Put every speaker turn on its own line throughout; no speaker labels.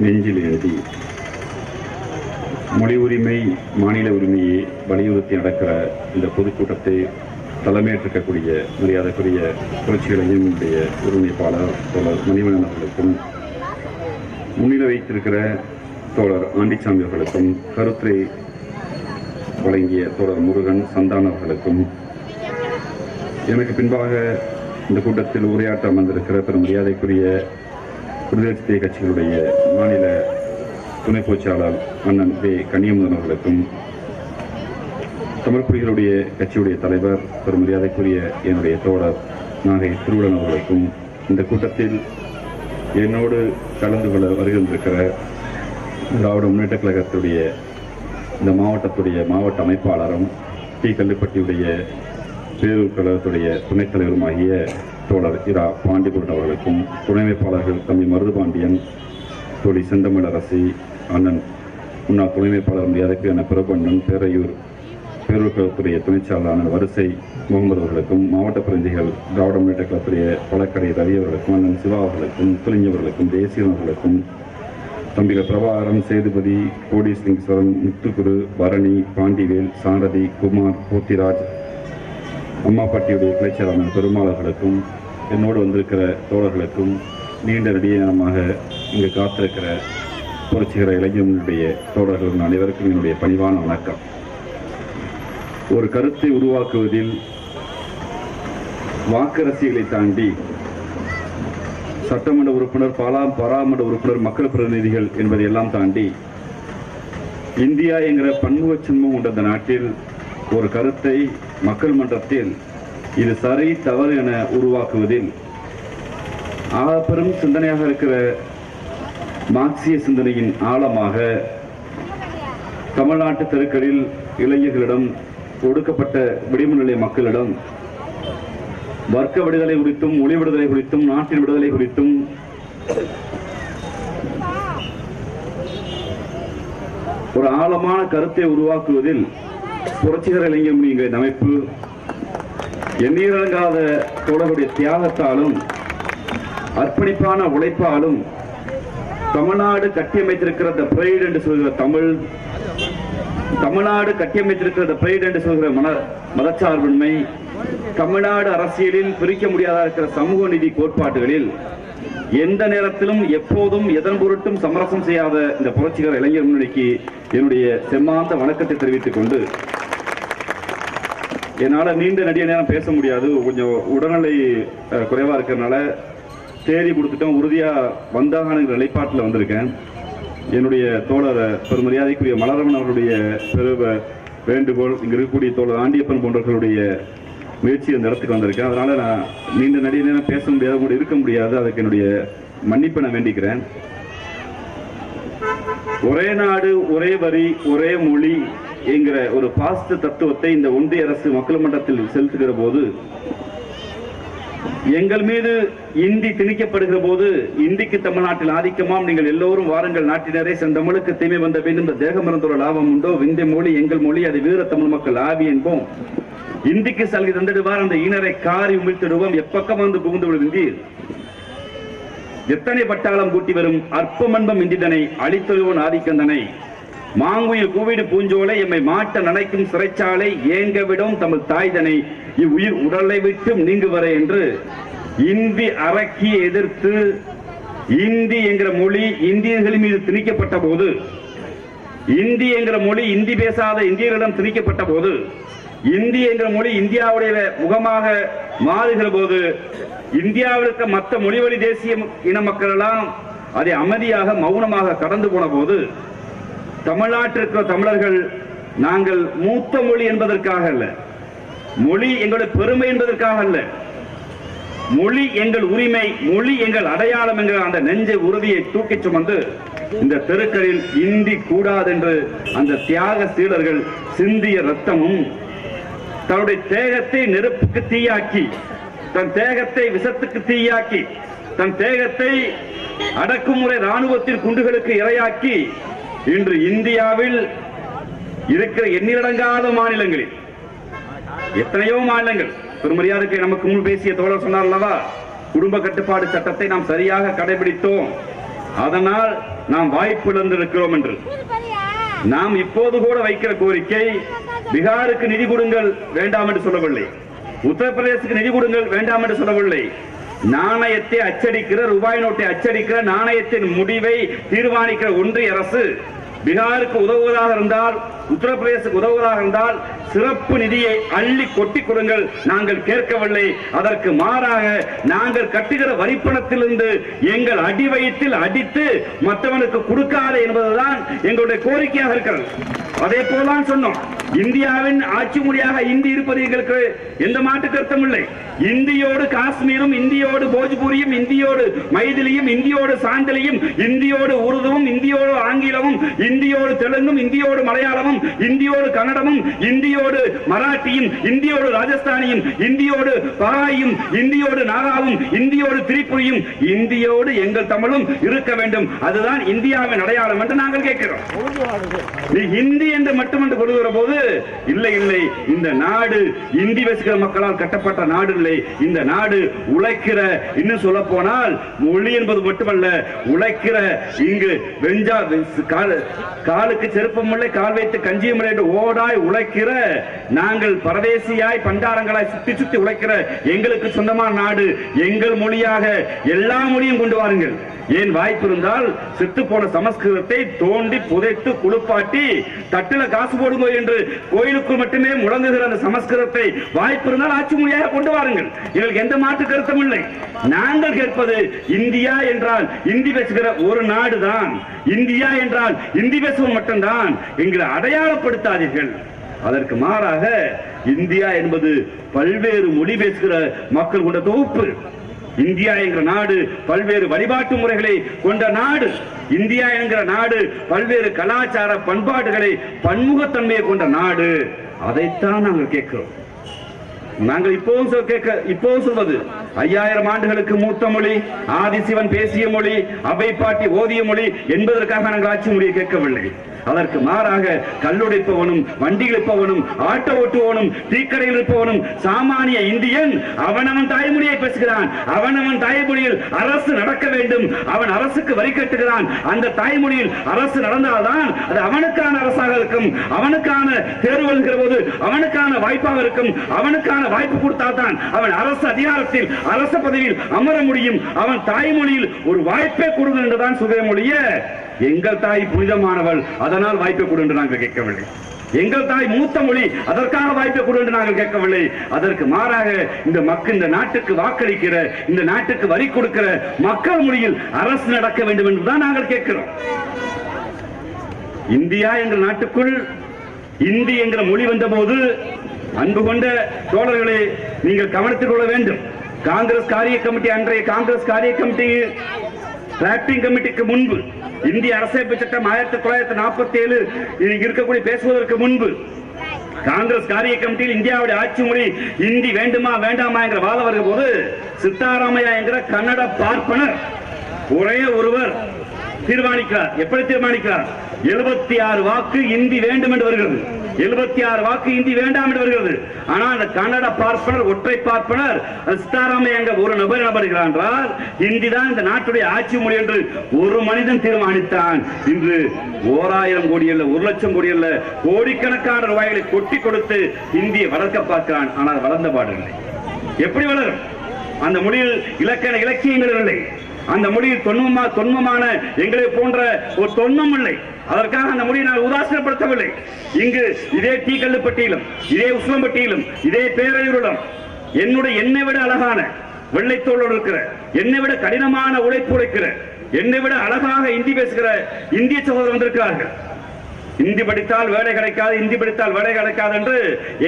நெஞ்சில் எழுதி. மொழி உரிமை மாநில உரிமையை வலியுறுத்தி நடக்கிற இந்த பொதுக்கூட்டத்தை தலைமையேற்றிருக்கக்கூடிய மரியாதைக்குரிய புரட்சி இளைஞனுடைய ஒருங்கிணைப்பாளர் தோழர் மணிவண்ணன் அவர்களுக்கும் முன்னிலை வைத்திருக்கிற தோழர் ஆண்டிசாமி அவர்களுக்கும் கருத்துரை வழங்கிய தோழர் முருகன் சந்தான அவர்களுக்கும் எனக்கு பின்பாக இந்த கூட்டத்தில் உரையாற்ற அமர்ந்திருக்கிற பெரும் மரியாதைக்குரிய விடுதலை சிறுத்தை கட்சிகளுடைய மாநில துணை பொதுச்சாளர் அண்ணன் வே. கன்னியமுதன் அவர்களுக்கும் தமிழ் புலிகளுடைய கட்சியுடைய தலைவர் ஒரு மரியாதைக்குரிய என்னுடைய தோழர் நாகை திருவுடன் அவர்களுக்கும் இந்த கூட்டத்தில் என்னோடு கலந்து கொள்ள வருகின்றிருக்கிற திராவிட முன்னேற்ற கழகத்துடைய இந்த மாவட்டத்துடைய மாவட்ட அமைப்பாளரும் டி கல்லுப்பட்டியுடைய பேரூர் கழகத்துடைய துணைத் தலைவருமாகிய தோழர் இரா பாண்டிபுரன் அவர்களுக்கும் துணைமைப்பாளர்கள் தம்பி மருதுபாண்டியன் தோழி செந்தமிழரசி அண்ணன் முன்னாள் துணை அமைப்பாளர் மரியாதைக்கு என பிரபண்ணன் பேரையூர் பேரூர் துணைச்சாளரான வரிசை முகமது அவர்களுக்கும் மாவட்ட பிரதிநிதிகள் திராவிட முன்னேற்ற கழகத்துடைய பழக்கடை ரவி அவர்களுக்கும் அண்ணன் சிவா அவர்களுக்கும் முத்துலிங்க தேசியவர்களுக்கும் தம்பிகள் பிரபாகரன் சேதுபதி கோடீஸ்லிங்கேஸ்வரன் முத்துக்குரு பரணி பாண்டிவேல் சாரதி குமார் போத்திராஜ் அம்மாப்பட்டியுடைய கிளைச்சலாளர் பெருமாளர்களுக்கும் என்னோடு வந்திருக்கிற தோழர்களுக்கும் நீண்ட நெடியமாக இங்கு காத்திருக்கிற புரட்சிகர இளைஞர்களுடைய தோழர்கள் அனைவருக்கும் என்னுடைய பணிவான வணக்கம். ஒரு கருத்தை உருவாக்குவதில் வாக்கரசியலை தாண்டி சட்டமன்ற உறுப்பினர் பாலா பாராளுமன்ற உறுப்பினர் மக்கள் பிரதிநிதிகள் என்பதை எல்லாம் தாண்டி இந்தியா என்கிற பன்முகச்சன்மம் கொண்ட இந்த நாட்டில் ஒரு கருத்தை மக்கள் மன்றத்தில் இது சரி தவறு என உருவாக்குவதில். ஆழப்பெரும் சிந்தனையாக இருக்கிற மார்க்சிய சிந்தனையின் ஆழமாக தமிழ்நாட்டு தெருக்களில் இளைஞர்களிடம் ஒடுக்கப்பட்ட விடுமுறை நிலை மக்களிடம் வர்க்க விடுதலை குறித்தும் மொழி விடுதலை குறித்தும் நாட்டின் விடுதலை குறித்தும் ஒரு ஆழமான கருத்தை உருவாக்குவதில் புரட்சிகர இளைஞர் அமைப்பு எண்ணீரங்காத தோழருடைய தியாகத்தாலும் அர்ப்பணிப்பான உழைப்பாலும் தமிழ்நாடு கட்டியமைத்திருக்கிற அந்த பிரைடு என்று சொல்கிற தமிழ் தமிழ்நாடு கட்டியமைத்திருக்கிற அந்த பிரைடு என்று சொல்கிற மன மதச்சார்பின்மை தமிழ்நாடு அரசியலில் பிரிக்க முடியாத இருக்கிற சமூக நீதி கோட்பாடுகளில் எந்த நேரத்திலும் எப்போதும் எதன் பொருட்டும் சமரசம் செய்யாத இந்த புரட்சிகர இளைஞர் முன்னணிக்கு என்னுடைய செம்மாந்த வணக்கத்தை தெரிவித்துக் கொண்டு என்னால் நீண்ட நடிக நேரம் பேச முடியாது. கொஞ்சம் உடல்நிலை குறைவாக இருக்கிறனால இருக்கிறதுனால தேதி கொடுத்துட்டோம். உறுதியாக வந்தாகணுங்கிற நிலைப்பாட்டில் வந்திருக்கேன். என்னுடைய தோழர் பெருமரியாதைக்குரிய மலரவன் அவருடைய பெரு வேண்டுகோள் இங்கே இருக்கக்கூடிய தோழர் ஆண்டியப்பன் போன்றவர்களுடைய முயற்சி அந்த இடத்துக்கு வந்திருக்கேன். அதனால் நான் நீண்ட நடிக நேரம் பேச முடியாது கூட இருக்க முடியாது. அதுக்கு என்னுடைய மன்னிப்பை நான் வேண்டிக்கிறேன். ஒரே நாடு ஒரே வரி ஒரே மொழி என்கிற ஒரு பாஸ்ட் தத்துவத்தை இந்த ஒன்றிய அரசு மக்கள் மன்றத்தில் செலுத்துகிற போது எங்கள் மீது இந்தி திணிக்கப்படுகிற போது இந்திக்கு தமிழ்நாட்டில் ஆதிக்கமாம். நீங்கள் எல்லோரும் வாருங்கள் நாட்டினரே. செந்தமிழுக்கு தீமை வந்த பின் இந்த தேகமருந்தோட லாபம் உண்டோ? விந்தை மொழி எங்கள் மொழி அது வீர தமிழ் மக்கள் ஆவி என்போம். இந்திக்கு சலுகை தந்திடுவார் அந்த ஈனரை காரி உமிழ்த்திடுவோம். எப்பக்கம் வந்து புகுந்து விடுவீர் எத்தனை பட்டாளம் கூட்டி வரும் அற்பமன்பம் இந்திதனை அழித்தொழுவன் ஆதிக்கந்தனை. மாங்குயில் கூவிடு பூஞ்சோலை எம்மை மாட்ட நனைக்கும் சிறைச்சாலை ஏங்க விடும் தமிழ் தாய்தனை. இவ்வுயிர் உடலை விட்டு நீங்குவரை என்று இந்தி அரக்கி எதிர்த்து இந்தி என்கிற மொழி இந்தியர்கள் மீது திணிக்கப்பட்ட போது இந்தி என்கிற மொழி இந்தி பேசாத இந்தியர்களிடம் திணிக்கப்பட்ட போது இந்தி என்கிற மொழி இந்தியாவுடைய முகமாக மாறுகிற போது இந்தியாவில் இருக்க மற்ற மொழிவழி தேசிய இன மக்கள் எல்லாம் அதை அமைதியாக மௌனமாக கடந்து போன போது தமிழ்நாட்டிற்கு தமிழர்கள் நாங்கள் மூத்த மொழி என்பதற்காக அல்ல. மொழி எங்களுடைய பெருமை என்பதற்காக அல்ல. மொழி எங்கள் உரிமை மொழி எங்கள் அடையாளம் என்கிற அந்த நெஞ்ச உறுதியை தூக்கிச் சுமந்து இந்த தெருக்களில் இந்தி கூடாது என்று அந்த தியாக சீடர்கள் சிந்திய ரத்தமும் தன்னுடைய தேகத்தை நெருப்புக்கு தீயாக்கி தன் தேகத்தை விஷத்துக்கு தீயாக்கி தன் தேகத்தை அடக்குமுறை ராணுவத்தின் குண்டுகளுக்கு இரையாக்கி இன்று இந்தியாவில் இருக்கிற எண்ணிலடங்காத மாநிலங்களில் எத்தனையோ மாநிலங்கள் பெருமரியாதைக்கு நமக்கு முன் பேசிய தோழர் சொன்னார் அல்லவா? குடும்ப கட்டுப்பாடு சட்டத்தை நாம் சரியாக கடைபிடித்தோம். அதனால் நாம் வாய்ப்பு இழந்திருக்கிறோம் என்று. நாம் இப்போது கூட வைக்கிற கோரிக்கை பீகாருக்கு நிதி கொடுங்கள் வேண்டாம் என்று சொல்லவில்லை. உத்தரப்பிரதேசத்துக்கு நிதி கொடுங்கள் வேண்டாம் என்று சொல்லவில்லை. நாணயத்தை அச்சடிக்கிற ரூபாய் நோட்டை அச்சடிக்கிற நாணயத்தின் முடிவை தீர்மானிக்கிற ஒன்றிய அரசு பீகாருக்கு உதவுவதாக இருந்தால் உத்தரப்பிரதேசக்கு உதவுவதாக இருந்தால் சிறப்பு நிதியை அள்ளி கொட்டி கொடுங்கள். நாங்கள் கேட்கவில்லை. அதற்கு மாறாக நாங்கள் கட்டுகிற வரிப்பணத்திலிருந்து எங்கள் அடி வயிற்றில் அடித்து மற்றவனுக்கு கொடுக்காதே என்பதுதான் எங்களுடைய கோரிக்கையாக இருக்கிறது. அதே போலதான் சொன்னோம். இந்தியாவின் ஆட்சி மொழியாக இந்தி இருப்பது எங்களுக்கு எந்த மாட்டு கருத்தும் இல்லை. இந்தியோடு காஷ்மீரும் இந்தியோடு போஜ்பூரியும் இந்தியோடு மைதிலியும் இந்தியோடு சாந்தலியும் இந்தியோடு உருதுவும் இந்தியோடு ஆங்கிலமும் இந்தியோடு தெலுங்கும் இந்தியோடு மலையாளமும் இந்தியோடு கன்னடமும் இந்தியோடு மராட்டியும் இந்தியோடு ராஜஸ்தானியும் இந்தியோடு பராயும் இந்தியோடு நாகாவும் இந்தியோடு திரிபுரியும் இந்தியோடு எங்கள் தமிழும் இருக்க வேண்டும். அதுதான் இந்தியாவின் அடையாளம் என்று நாங்கள் கேட்கிறோம். நீ ஹிந்தி என்று மட்டுமென்று கொள்கிற போது இல்லை இல்லை இந்த நாடு இந்தி பேசுகிற மக்களால் கட்டப்பட்ட நாடு இல்லை. இந்த நாடு உழைக்கிற இன்னும் சொல்ல போனால் மொழி என்பது மட்டுமல்ல உழைக்கிற இங்கு வெஞ்சா காலுக்கு செருப்பம் இல்லை கால் வைத்து கஞ்சியும் என்று ஓடாய் உழைக்கிற நாங்கள் பரதேசியாய் பண்டாரங்களாய் சுத்தி சுத்தி உழைக்கிற எங்களுக்கு சொந்தமான நாடு எங்கள் மொழியாக எல்லா மொழியும் கொண்டு வாருங்கள். ஏன் வாய்ப்பு இருந்தால் செத்து போன சமஸ்கிருதத்தை தோண்டி புதைத்து குளிப்பாட்டி தட்டுல காசு போடுங்க என்று கோயிலுக்குள் மட்டுமே முழங்குகிற அந்த சமஸ்கிருதத்தை வாய்ப்பு இருந்தால் ஆட்சி மொழியாக கொண்டு வாருங்கள். எங்களுக்கு எந்த மாற்று கருத்தும் இல்லை. நாங்கள் கேட்பது இந்தியா என்றால் இந்தி பேசுகிற ஒரு நாடுதான். இந்தியா என்றால் இந்தி பேசுவோம் மட்டும்தான். எங்களை அடையாளப்படுத்தாதீர்கள். அதற்கு மாறாக இந்தியா என்பது பல்வேறு மொழி பேசுகிற மக்கள் கொண்ட தொகுப்பு. இந்தியா என்கிற நாடு பல்வேறு வழிபாட்டு முறைகளை கொண்ட நாடு. இந்தியா என்கிற நாடு பல்வேறு கலாச்சார பண்பாடுகளை பன்முகத்தன்மையை கொண்ட நாடு. அதைத்தான் நாங்கள் கேட்கிறோம். நாங்கள் இப்போவும் கேட்க இப்போவும் சொல்வது ஐயாயிரம் ஆண்டுகளுக்கு மூத்த மொழி ஆதிசிவன் பேசிய மொழி அவை பாட்டி ஓதிய மொழி என்பதற்காக நாங்கள் ஆட்சி மொழியை கேட்கவில்லை. அதற்கு மாறாக கல்லுடைப்பவனும் வண்டி இழுப்பவனும் ஆட்டோ ஓட்டுவனும் டீக்கடையில் இருப்பவனும் சாமானிய இந்தியன் அவனவன் தாய்மொழியை பேசுகிறான். அவனவன் தாய்மொழியில் அரசு நடக்க வேண்டும். அவன் அரசுக்கு வரி கட்டுகிறான். அந்த தாய்மொழியில் அரசு நடந்தால்தான் அது அவனுக்கான அரசாக இருக்கும். அவனுக்கான தேர்வு எழுகிற போது அவனுக்கான வாய்ப்பாக இருக்கும். அவனுக்கான வாய்ப்பு கொடுத்தால்தான் அவன் அரசு அதிகாரத்தில் அரச பதவியில் அமர முடியும். அவன் தாய்மொழியில் ஒரு வாய்ப்பை கொடுங்க என்றுதான் சுதயமொழிய எங்கள் தாய் புனிதமானவள் அதனால் வாய்ப்பை கொடு என்று நாங்கள் கேட்கவில்லை. எங்கள் தாய் மூத்த மொழி அதற்காக வாய்ப்பை கொடு என்று நாங்கள் கேட்கவில்லை. அதற்கு மாறாக இந்த மக்கள் இந்த நாட்டுக்கு வாக்களிக்கிற இந்த நாட்டுக்கு வரி கொடுக்கிற மக்கள் மொழியில் அரசு நடக்க வேண்டும் என்றுதான் நாங்கள் கேட்கிறோம். இந்தியா என்ற நாட்டுக்குள் இந்தி என்கிற மொழி வந்தபோது அன்பு கொண்ட தோழர்களை நீங்கள் கவனித்துக் கொள்ள வேண்டும். காங்கிரஸ் காரிய கமிட்டி அன்றைய காங்கிரஸ் காரிய கமிட்டி டிராப்டிங் கமிட்டிக்கு முன்பு இந்திய அரசமைப்பு சட்டம் ஆயிரத்தி தொள்ளாயிரத்தி நாற்பத்தி ஏழு இருக்கக்கூடிய பேசுவதற்கு முன்பு காங்கிரஸ் காரிய கமிட்டியில் இந்தியாவுடைய ஆட்சி மொழி இந்தி வேண்டுமா வேண்டாமா என்ற வாதம் வருகிற போது சித்தாராமையா என்கிற கன்னட பார்ப்பனர் ஒரே ஒருவர் தீர்மானிக்கிறார். எப்படி தீர்மானிக்கிறார்? எழுபத்தி ஆறு வாக்கு இந்தி வேண்டும் என்று வருகிறது. எழுபத்தி ஆறு வாக்கு இந்தி வேண்டாம் என்று வருகிறது. ஆனால் அந்த கன்னட பார்ப்பனர் ஒற்றை பார்ப்பனர் அது சித்தாராமையா ஒரு நபர் நபருகிறார் என்றால் இந்தி தான் இந்த நாட்டுடைய ஆட்சி மொழி என்று ஒரு மனிதன் தீர்மானித்தான். இன்று ஓராயிரம் கோடி அல்ல ஒரு லட்சம் கோடி அல்ல கோடிக்கணக்கான ரூபாய்களை கொட்டி கொடுத்து இந்தியை வளர்க்க பார்க்கிறான். ஆனால் வளர்ந்த பாடில்லை எப்படி வளரும்? அந்த மொழியில் இலக்கண இலக்கியங்கள் இல்லை. அந்த மொழியில் தொன்மமா தொன்மமான எங்களை போன்ற ஒரு தொன்மம் இல்லை. அதற்காக அந்த மொழியை நான் உதாசீனப்படுத்தவில்லை. இங்கு இதே டீக்கல்லுப்பட்டியிலும் இதே உஸ்லம்பட்டியிலும் இதே பேரையூரிலும் என்னுடைய என்னை விட அழகான வெள்ளைத்தோளோடு இருக்கிற என்னை விட கடினமான உழைப்பு உழைக்கிற என்னை விட அழகாக இந்தி பேசுகிற இந்திய சகோதரர் வந்திருக்கிறார்கள். இந்தி படித்தால் வேலை கிடைக்காது இந்தி படித்தால் வேலை கிடைக்காது என்று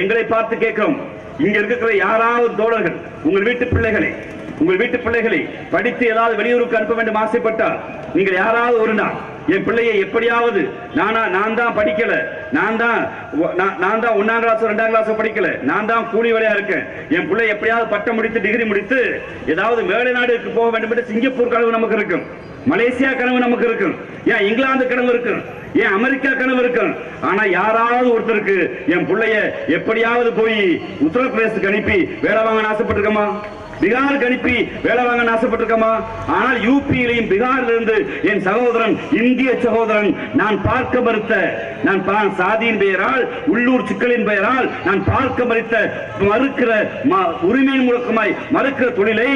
எங்களை பார்த்து கேட்கிறோம். இங்க இருக்கிற யாராவது தோழர்கள் உங்கள் வீட்டு பிள்ளைகளை உங்கள் வீட்டு பிள்ளைகளை படித்து ஏதாவது வெளியூருக்கு அனுப்ப வேண்டும் ஆசைப்பட்டால் நீங்கள் யாராவது ஒரு நாள் என் பிள்ளையை எப்படியாவது நானா நான் தான் படிக்கல. நான் தான் நான் நான் தான் ஒன்னாம் கிளாஸ் ரெண்டாம் கிளாஸ் படிக்கல. நான் தான் கூலி வேலையா இருக்கேன். என் பிள்ளை எப்படியாவது பட்டம் முடித்து டிகிரி முடித்து ஏதாவது மேலை நாடுக்கு போக வேண்டும் என்று சிங்கப்பூர் கனவு நமக்கு இருக்கும். மலேசியா கனவு நமக்கு இருக்கும். ஏன் இங்கிலாந்து கனவு இருக்கும்? ஏன் அமெரிக்கா கனவு இருக்கும்? ஆனா யாராவது ஒருத்தருக்கு என் பிள்ளைய எப்படியாவது போய் உத்தரப்பிரதேசத்துக்கு அனுப்பி வேலை வாங்கன்னு ஆசைப்பட்டிருக்கோமா? பீகாருக்கு அனுப்பி வேலை வாங்க ஆசைப்பட்டிருக்கமா ஆனால் யூபியிலையும் பீகாரில் இருந்து என் சகோதரன் இந்திய சகோதரன் நான் பார்க்க மறுத்த நான் சாதியின் பெயரால் உள்ளூர் சிக்கலின் பெயரால் நான் பார்க்க மறுத்த மறுக்கிற உரிமையின் முழக்கமாய் மறுக்கிற தொழிலை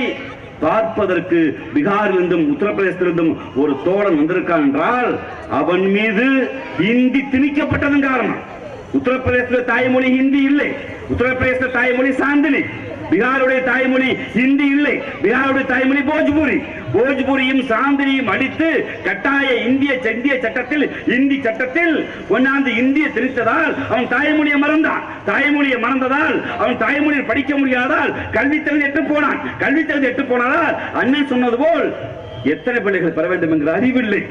பார்ப்பதற்கு பீகாரிலிருந்தும் உத்தரப்பிரதேசத்திலிருந்தும் ஒரு தோழன் வந்திருக்கான் என்றால் அவன் மீது இந்தி திணிக்கப்பட்டதன் காரணம். உத்தரப்பிரதேச தாய்மொழி ஹிந்தி இல்லை. உத்தரப்பிரதேச தாய்மொழி சாந்தினி. பீகாருடைய தாய்மொழி ஹிந்தி இல்லை. பீகாருடைய தாய்மொழி போஜ்பூரி. போஜ்பூரியும் சாந்தினியும் அடித்து கட்டாய இந்திய இந்திய சட்டத்தில் இந்தி சட்டத்தில் கொண்டாந்து இந்திய திணித்ததால் அவன் தாய்மொழியை மறந்தான். தாய்மொழியை மறந்ததால் அவன் தாய்மொழியை படிக்க முடியாதால் கல்வி தகுதி எட்டு போனான். கல்வி தகுதி எட்டு போனதால் அண்ணன் சொன்னது போல் எத்தனை பிள்ளைகள் பெற வேண்டும் என்கிற அறிவில்லை.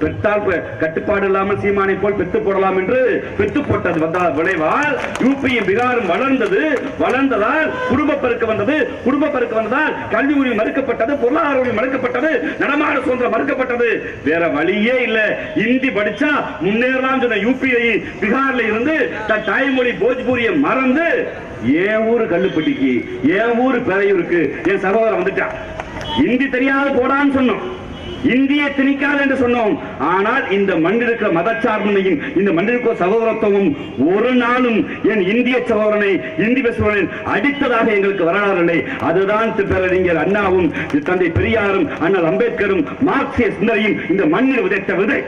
பெற்றால் கட்டுப்பாடு இல்லாமல் சீமானை போல் பெத்து போடலாம் என்று பெத்து போட்டது வந்தால் விளைவால் யூபியும் பீகாரும் வளர்ந்தது. வளர்ந்ததால் குடும்ப பெருக்கு வந்தது. குடும்ப பெருக்கு வந்ததால் கல்வி உரிமை மறுக்கப்பட்டது. பொருளாதார உரிமை மறுக்கப்பட்டது. நடமாட சுதந்திரம் மறுக்கப்பட்டது. வேற வழியே இல்ல. இந்தி படிச்சா முன்னேறலாம் சொன்ன யூபிஐ பீகார்ல இருந்து தன் தாய்மொழி போஜ்பூரியை மறந்து என் ஊரு கல்லுப்பட்டிக்கு என் ஊரு பெறையூருக்கு என் சகோதரன் வந்துட்டான் இந்தி தெரியாத போடான்னு சொன்னோம். இந்திய திணிக்காது என்று சொன்னோம். ஆனால் இந்த மண்ணிருக்கிற மதச்சார்பின்மையும் இந்த மண்ணிருக்கிற சகோதரத்துவமும் ஒரு நாளும் என் இந்திய சகோதரனை இந்தி பேசுபவனின் அடித்ததாக எங்களுக்கு வரலாறு இல்லை. அதுதான் பேரறிஞர் அண்ணாவும் தந்தை பெரியாரும் அண்ணல் அம்பேத்கரும் மார்க்சிய சிந்தனையும் இந்த மண்ணில் விதைத்த விதை.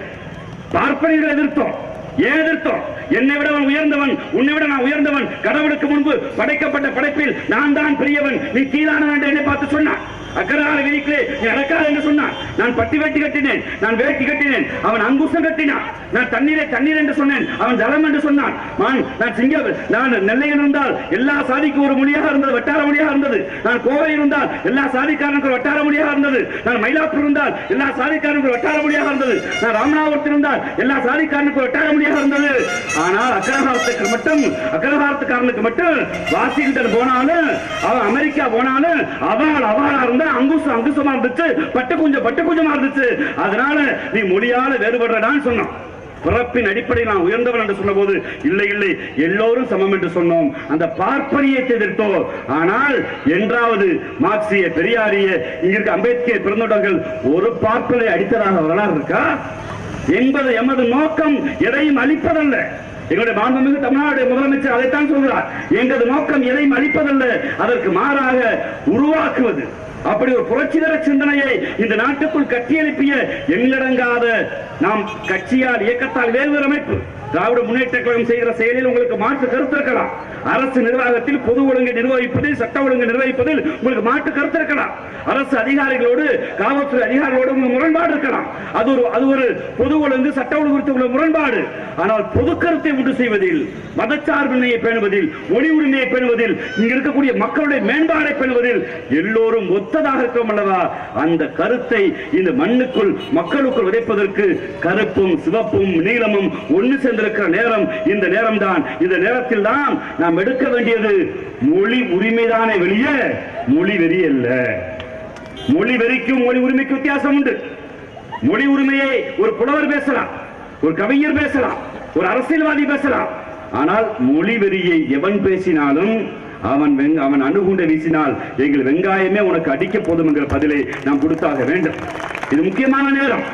பார்ப்பனிகளை எதிர்த்தோம். ஏன் எதிர்த்தோம்? என்னை விட அவன் உயர்ந்தவன் உன்னை விட நான் உயர்ந்தவன். கடவுளுக்கு முன்பு படைக்கப்பட்ட படைப்பில் நான் தான் பெரியவன். நீ கீழானவன் என்று என்னை பார்த்து சொன்னான் அக்கரால விதிக்கலே நீ நடக்காது என்று சொன்னான் நான் பட்டி வேட்டி கட்டினேன் நான் வேட்டி கட்டினேன். அவன் அங்குசம் கட்டினான். நான் தண்ணீரை தண்ணீர் என்று சொன்னேன். அவன் ஜலம் என்று சொன்னான். நான் நான் சிங்க நான் நெல்லையில் இருந்தால் எல்லா சாதிக்கும் ஒரு மொழியாக இருந்தது வட்டார மொழியாக இருந்தது. நான் கோவை இருந்தால் எல்லா சாதிக்காரனுக்கு ஒரு வட்டார மொழியாக இருந்தது. நான் மயிலாப்பூர் இருந்தால் எல்லா சாதிக்காரனுக்கு ஒரு வட்டார மொழியாக இருந்தது. நான் ராமநாதபுரத்தில் இருந்தால் எல்லா சாதிக்காரனுக்கு ஒரு வட்டார மொழியாக இருந்தது. ஆனால் அக்கரகாரத்துக்கு மட்டும் அக்கரகாரத்துக்காரனுக்கு மட்டும் வாஷிங்டன் போனாலும் அவன் அமெரிக்கா போனாலும் அவள் அவளா இருந்தா அங்குசம் அங்குசமா இருந்துச்சு பட்டு குஞ்சம் பட்டு குஞ்சமா இருந்துச்சு. அதனால நீ மொழியால வேறுபடுறடான்னு சொன்னான். பிறப்பின் அடிப்படையில் நான் உயர்ந்தவன் என்று சொன்னபோது இல்லை இல்லை எல்லோரும் சமம் என்று சொன்னோம். அந்த பார்ப்பனியை எதிர்த்தோம். ஆனால் என்றாவது மார்க்சிய பெரியாரிய இங்கிருக்க அம்பேத்கர் பிறந்தவர்கள் ஒரு பார்ப்பனை அடித்ததாக வரலாறு இருக்கா? என்பது எமது நோக்கம் எதையும் அளிப்பதல்ல. எங்களுடைய மாண்புமிகு தமிழ்நாடு முதலமைச்சர் அதைத்தான் சொல்கிறார். எங்களது நோக்கம் எதையும் அளிப்பதல்ல அதற்கு மாறாக உருவாக்குவது. அப்படி ஒரு புரட்சிகர சிந்தனையை இந்த நாட்டுக்குள் கட்டியெழுப்பிய எண்ணடங்காத நாம் கட்சியால் இயக்கத்தால் வேறு வேறு அமைப்பு. திராவிட முன்னேற்ற கழகம் செய்கிற செயலில் உங்களுக்கு மாற்று கருத்து இருக்கலாம். அரசு நிர்வாகத்தில் பொது ஒழுங்கை நிர்வகிப்பதில் சட்ட ஒழுங்கு நிர்வகிப்பதில் உங்களுக்கு மாற்று கருத்து இருக்கலாம். அரசு அதிகாரிகளோடு காவல்துறை அதிகாரிகளோடு முரண்பாடு இருக்கலாம். அது ஒரு அது ஒரு பொது ஒழுங்கு சட்ட ஒழுங்கு குறித்து உள்ள முரண்பாடு. ஆனால் பொது கருத்தை உண்டு செய்வதில் மதச்சார்பின்மையை பேணுவதில் மொழி உரிமையை பேணுவதில் இங்க இருக்கக்கூடிய மக்களுடைய மேம்பாடை பேணுவதில் எல்லோரும் ஒத்ததாக இருக்கிறோம் அல்லவா? அந்த கருத்தை இந்த மண்ணுக்குள் மக்களுக்குள் விதைப்பதற்கு கருப்பும் சிவப்பும் நீலமும் ஒன்று வந்திருக்கிற நேரம் இந்த நேரம் தான் இந்த நேரத்தில் தான் நாம் எடுக்க வேண்டியது மொழி உரிமைதானே வெளியே? மொழி வெறி அல்ல. மொழி வெறிக்கும் மொழி உரிமைக்கு வித்தியாசம் உண்டு. மொழி உரிமையை ஒரு புலவர் பேசலாம் ஒரு கவிஞர் பேசலாம் ஒரு அரசியல்வாதி பேசலாம். ஆனால் மொழி வெறியை எவன் பேசினாலும் அவன் வெங்க அவன் அணுகுண்டை வீசினால் எங்கள் வெங்காயமே உனக்கு அடிக்க போதும் என்கிற பதிலை நாம் கொடுத்தாக வேண்டும். இது முக்கியமான நேரம்.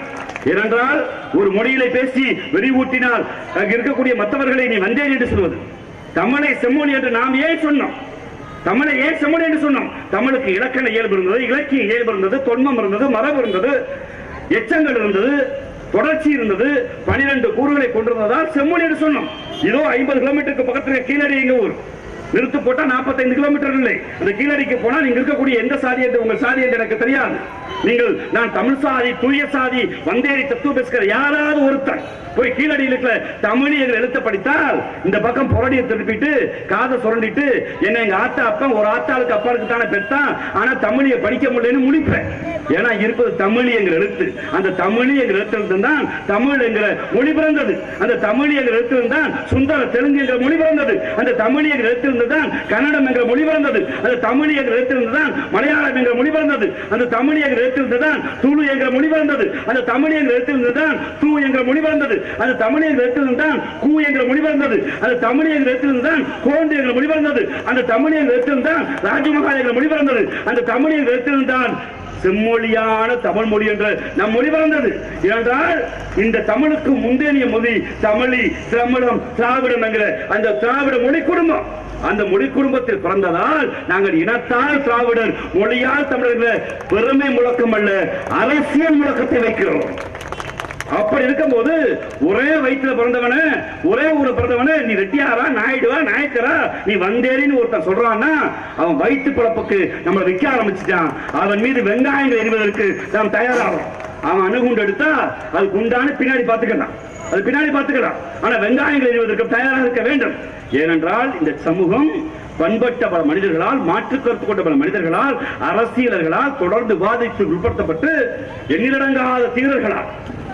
ஏனென்றால் ஒரு மொழியிலே பேசி வெறிவூட்டினால் அங்கு இருக்கக்கூடிய மற்றவர்களை நீ வந்தேன் என்று சொல்வது. தமிழை செம்மொழி என்று நாம் ஏன் சொன்னோம்? தமிழை ஏன் செம்மொழி என்று சொன்னோம்? தமிழுக்கு இலக்கண இயல்பு இருந்தது இலக்கிய இயல்பு இருந்தது தொன்மம் இருந்தது மரபு இருந்தது எச்சங்கள் இருந்தது தொடர்ச்சி இருந்தது பனிரெண்டு கூறுகளை கொண்டிருந்ததால் செம்மொழி என்று சொன்னோம். இதோ ஐம்பது கிலோமீட்டருக்கு பக்கத்தில் கீழடி எங்க ஊர்? நிறுத்து போட்டா 45 கிலோமீட்டர் இல்லை. அந்த கீழடிக்கு போனா நீங்க இருக்கக்கூடிய எந்த சாதி என்று உங்கள் சாதி என்று எனக்கு தெரியாது. நீங்கள் நான் தமிழ் சாதி தூய சாதி வந்தேரி தத்துவ பேசுகிற யாராவது ஒருத்தன் போய் கீழடியில் இருக்கிற தமிழ் எங்கள் எழுத்த படித்தால் இந்த பக்கம் புரடியை திருப்பிட்டு காதை சுரண்டிட்டு என்ன எங்க ஆத்தா அப்பா ஒரு ஆத்தாளுக்கு அப்பாளுக்கு தானே பெற்றான் ஆனா தமிழியை படிக்க முடியலன்னு முடிப்பேன் ஏன்னா இருப்பது தமிழ் எங்கள் எழுத்து. அந்த தமிழ் எங்கள் எழுத்திலிருந்து தான் தமிழ் எங்கிற மொழி பிறந்தது. அந்த தமிழ் எங்கள் எழுத்திலிருந்து தான் சுந்தர தெலுங்கு எங்கிற மொழி பிறந்தது. அந்த தமிழ் எங்கள் எழுத்திலிருந்து தான் கன்னடம் என்கிற மொழி பிறந்தது. அது தமிழ் என்கிற இடத்திலிருந்து தான் மலையாளம் என்கிற மொழி பிறந்தது. அந்த தமிழ் என்கிற
இடத்திலிருந்து தான் துளு என்கிற மொழி பிறந்தது. அந்த தமிழ் என்கிற இடத்திலிருந்து தான் தூ என்கிற மொழி பிறந்தது. அந்த தமிழ் என்கிற இடத்திலிருந்து தான் கூ என்கிற மொழி பிறந்தது. அந்த தமிழ் என்கிற இடத்திலிருந்து தான் கோண்டு என்கிற மொழி பிறந்தது. அந்த தமிழ் என்கிற இடத்திலிருந்து தான் ராஜமகால் என்கிற மொழி பிறந்தது. அந்த தமிழ் என்கிற இடத்திலிருந்து தான் செம்மொழியான தமிழ் மொழி என்ற நம் மொழி பிறந்தது. ஏனென்றால் இந்த தமிழுக்கு முந்தேனிய மொழி தமிழி தமிழம் திராவிடம் என்கிற அந்த திராவிட மொழி குடும்பம். அந்த மொழி குடும்பத்தில் பிறந்ததால் நாங்கள் இனத்தால் திராவிடர் மொழியால் தமிழர்கள் பெருமை முழக்கம் அல்ல அரசியல் முழக்கத்தை வைக்கிறோம். அப்படி இருக்கும்போது ஒரே வயிற்றுல பிறந்தவன ஒரே ஊர்ல பிறந்தவன நீ ரெட்டியாரா நாயுடுவா நாயக்கரா நீ வந்தேரின்னு ஒருத்தன் சொல்றான்னா அவன் வயிற்று பிழப்புக்கு நம்ம விற்க ஆரம்பிச்சுட்டான். அவன் மீது வெங்காயங்கள் எரிவதற்கு நாம் தயாராகிறோம். அவன் அணுகுண்டு எடுத்தா அது குண்டான பின்னாடி பார்த்துக்கலாம். அது பின்னாடி பார்த்துக்கலாம். ஆனா வெங்காயங்கள் எறிவதற்கு தயாராக இருக்க வேண்டும். ஏனென்றால் இந்த சமூகம் பண்பட்ட பல மனிதர்களால் மாற்று கருத்து கொண்ட பல மனிதர்களால் அரசியலர்களால் தொடர்ந்து பாதிப்பு உட்படுத்தப்பட்டு எண்ணிலடங்காத தீரர்களால்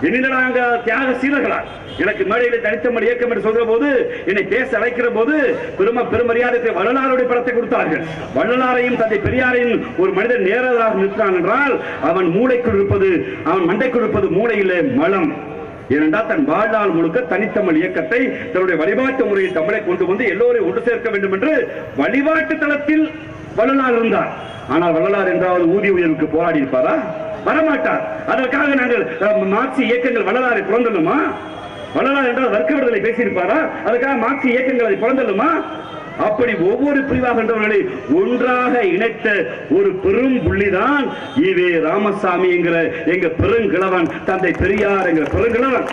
எண்ணிலடங்க தியாக சீலர்களால் எனக்கு மேடையில தனித்தமிழ் இயக்கம் என்று சொல்கிற போது என்னை பேச அழைக்கிற போது பெரும பெருமரியாதைக்கு வள்ளலாருடைய படத்தை கொடுத்தார்கள். வள்ளலாரையும் தந்தை பெரியாரையும் ஒரு மனிதன் நேரதாக நிற்கிறான் என்றால் அவன் மூளைக்குள் இருப்பது அவன் மண்டைக்குள் இருப்பது மூளையிலே மலம். ஏனென்றால் தன் வாழ்நாள் முழுக்க தனித்தமிழ் இயக்கத்தை தன்னுடைய வழிபாட்டு முறையில் தமிழை கொண்டு வந்து எல்லோரையும் ஒன்று சேர்க்க வேண்டும் என்று வழிபாட்டு தளத்தில் வள்ளலார் இருந்தார். ஆனால் வள்ளலார் என்றாவது ஊதிய உயர்வுக்கு போராடி இருப்பாரா? வரமாட்டார். அதற்காக நாங்கள் மார்க்சி இயக்கங்கள் வள்ளலாரை புறந்தள்ளுமா வள்ளலார் என்றால் வர்க்க விடுதலை பேசியிருப்பாரா? அதுக்காக மார்க்சி இயக்கங்கள் அதை புறந்தள்ளுமா அப்படி ஒவ்வொரு பிரிவாக என்றவர்களை ஒன்றாக இணைத்த ஒரு பெரும் புள்ளிதான் ஈவே ராமசாமி என்கிற எங்க பெருங்கிழவன் தந்தை பெரியார் என்கிற பெருங்கிழவன்.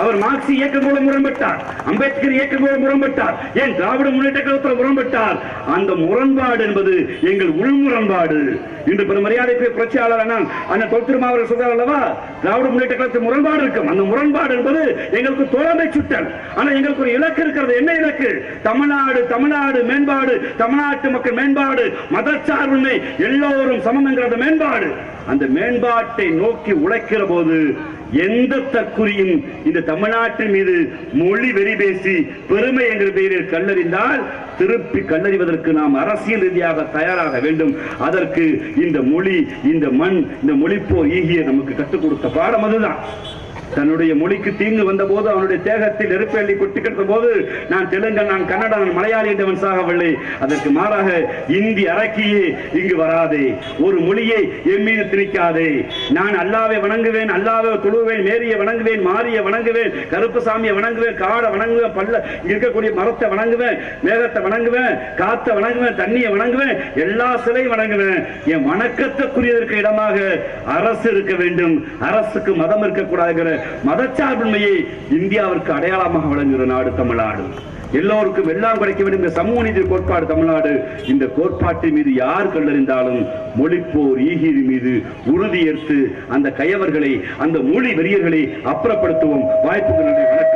அவர் மார்க்சி இயக்கங்களோடு முரண்பட்டார். அம்பேத்கர் இயக்கங்களோடு முரண்பட்டார். ஏன் திராவிட முன்னேற்ற கழகத்தில் முரண்பட்டார்? அந்த முரண்பாடு என்பது எங்கள் உள் முரண்பாடு இன்று பெரும் மரியாதைக்கு புரட்சியாளர் அண்ணன் அண்ணன் தொல்திருமா அவர்கள் சொல்றார் அல்லவா? திராவிட முன்னேற்ற கழகத்தில் முரண்பாடு இருக்கும். அந்த முரண்பாடு என்பது எங்களுக்கு தோழமை சுட்டல். ஆனா எங்களுக்கு ஒரு இலக்கு இருக்கிறது. என்ன இலக்கு? தமிழ்நாடு தமிழ்நாடு மேம்பாடு தமிழ்நாட்டு மக்கள் மேம்பாடு மதச்சார்பின்மை எல்லோரும் சமம் என்கிற மேம்பாடு. அந்த மேம்பாட்டை நோக்கி உழைக்கிற போது எந்த தற்குறியும் இந்த தமிழ்நாட்டின் மீது மொழி வெறி பேசி பெருமை என்கிற பெயரில் கல்லறிந்தால் திருப்பி கல்லறிவதற்கு நாம் அரசியல் ரீதியாக தயாராக வேண்டும். அதற்கு இந்த மொழி இந்த மண் இந்த மொழிப்போர் ஈகிய நமக்கு கற்றுக் கொடுத்த பாடம் அதுதான். தன்னுடைய மொழிக்கு தீங்கு வந்த போது அவனுடைய தேகத்தில் நெருப்பள்ளி கொட்டி கிடந்த போது நான் தெலுங்கன் நான் கன்னடம் நான் மலையாளி என்றவன் சாகவில்லை. அதற்கு மாறாக இந்தி அரக்கியே இங்கு வராதே. ஒரு மொழியை எம்மீது திணிக்காதே. நான் அல்லாவை வணங்குவேன் அல்லாவை தொழுவேன் மேரிய வணங்குவேன் மாரிய வணங்குவேன் கருப்பசாமியை வணங்குவேன் காடை வணங்குவேன் பல்ல இருக்கக்கூடிய மரத்தை வணங்குவேன் மேகத்தை வணங்குவேன் காத்தை வணங்குவேன் தண்ணியை வணங்குவேன் எல்லா சிலையும் வணங்குவேன். என் வணக்கத்துக்குரியதற்கு இடமாக அரசு இருக்க வேண்டும். அரசுக்கு மதம் இருக்கக்கூடாதுங்கிற மதச்சார்பின்மையை இந்தியாவிற்கு அடையாளமாக வழங்குகிற நாடு தமிழ்நாடு. எல்லோருக்கும் எல்லாம் கிடைக்க வேண்டும் இந்த சமூக நீதி கோட்பாடு தமிழ்நாடு. இந்த கோட்பாட்டின் மீது யார் கண்டறிந்தாலும் மொழிப்போர் ஈகிரி மீது உறுதியேற்று அந்த கயவர்களை அந்த மொழி வெறியர்களை அப்புறப்படுத்துவோம் வாய்ப்புகள் வணக்கம்